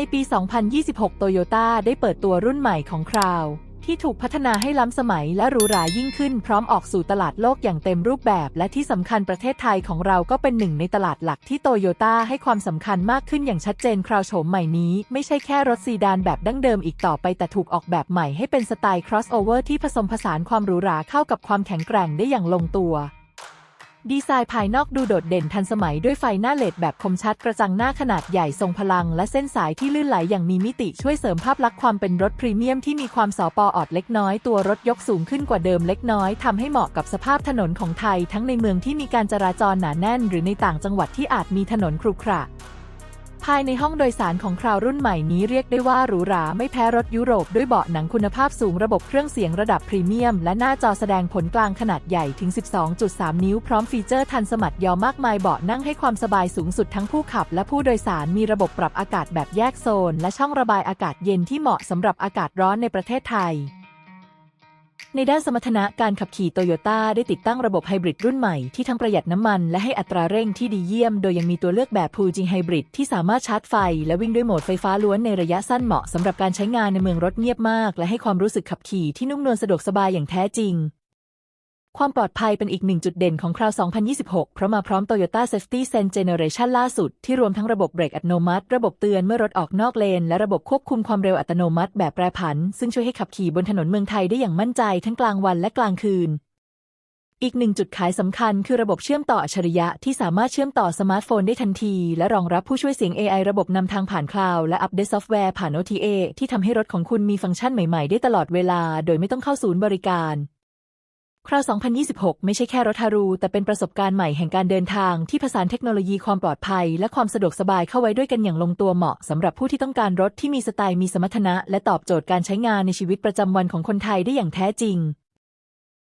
ในปี 2026 โตโยต้าได้เปิดตัวรุ่นใหม่ของคราว ที่ถูกพัฒนาให้ล้ำสมัยและหรูหรายิ่งขึ้นพร้อมออกสู่ตลาดโลกอย่างเต็มรูปแบบ และที่สำคัญประเทศไทยของเราก็เป็นหนึ่งในตลาดหลักที่โตโยต้าให้ความสำคัญมากขึ้นอย่างชัดเจนคราวโฉมใหม่นี้ ไม่ใช่แค่รถซีดานแบบดั้งเดิมอีกต่อไปแต่ถูกออกแบบใหม่ให้เป็นสไตล์ crossover ที่ผสมผสานความหรูหราเข้ากับความแข็งแกร่งได้อย่างลงตัว ดีไซน์ภายนอกดูโดดเด่นทันสมัยด้วยไฟหน้าเลดแบบคมชัดกระจังหน้าขนาดใหญ่ทรงพลัง และเส้นสายที่ลื่นไหลอย่างมีมิติช่วยเสริมภาพลักษณ์ความเป็นรถพรีเมียมที่มีความสอปออดเล็กน้อยตัวรถยกสูงขึ้นกว่าเดิมเล็กน้อยทำให้เหมาะกับสภาพถนนของไทย ทั้งในเมืองที่มีการจราจรหนาแน่น หรือในต่างจังหวัดที่อาจมีถนนครุขระ ภายในห้องโดยสารของคราวรุ่นใหม่นี้เรียกได้ว่าหรูหราไม่แพ้รถยุโรปด้วยเบาะหนังคุณภาพสูงระบบเครื่องเสียงระดับพรีเมียม และหน้าจอแสดงผลกลางขนาดใหญ่ถึง 12.3 นิ้วพร้อมฟีเจอร์ทันสมัติยอมากมายเบาะนั่งให้ความสบายสูงสุดทั้งผู้ขับ และผู้โดยสารมีระบบปรับอากาศแบบแยกโซน และช่องระบายอากาศเย็นที่เหมาะสำหรับอากาศร้อนในประเทศไทย ในด้านสมรรถนะการขับขี่โตโยต้าได้ติดตั้งระบบไฮบริดรุ่นใหม่ที่ทั้งประหยัดน้ำมันและให้อัตราเร่งที่ดีเยี่ยม โดยยังมีตัวเลือกแบบพูจิงไฮบริดที่สามารถชาร์จไฟ และวิ่งด้วยโหมดไฟฟ้าล้วนในระยะสั้นเหมาะสำหรับการใช้งานในเมืองรถเงียบมาก และให้ความรู้สึกขับขี่ที่นุ่มนวลสะดวกสบายอย่างแท้จริง ความปลอดภัยเป็นอีกหนึ่งจุดเด่นของคราว 2026 เพราะมาพร้อม Toyota Safety Sense Generation ล่าสุด ที่รวมทั้งระบบเบรกอัตโนมัติ ระบบเตือนเมื่อรถออกนอกเลน และระบบควบคุมความเร็วอัตโนมัติแบบแปรผัน ซึ่งช่วยให้ขับขี่บนถนนเมืองไทยได้อย่างมั่นใจทั้งกลางวันและกลางคืน อีกหนึ่งจุดขายสำคัญคือระบบเชื่อมต่ออัจฉริยะที่สามารถเชื่อมต่อสมาร์ทโฟนได้ทันที และรองรับผู้ช่วยเสียง AI ระบบนำทางผ่านคลาวด์และอัปเดตซอฟต์แวร์ผ่าน OTA ที่ทำให้รถของคุณมีฟังก์ชันใหม่ๆ ได้ตลอดเวลา โดยไม่ต้องเข้าศูนย์บริการ คราว 2026 ไม่ใช่แค่รถฮารู แต่เป็นประสบการณ์ใหม่แห่งการเดินทางที่ผสานเทคโนโลยีความปลอดภัย และความสะดวกสบายเข้าไว้ด้วยกันอย่างลงตัวเหมาะสำหรับผู้ที่ต้องการรถที่มีสไตล์มีสมรรถนะ และตอบโจทย์การใช้งานในชีวิตประจำวันของคนไทยได้อย่างแท้จริง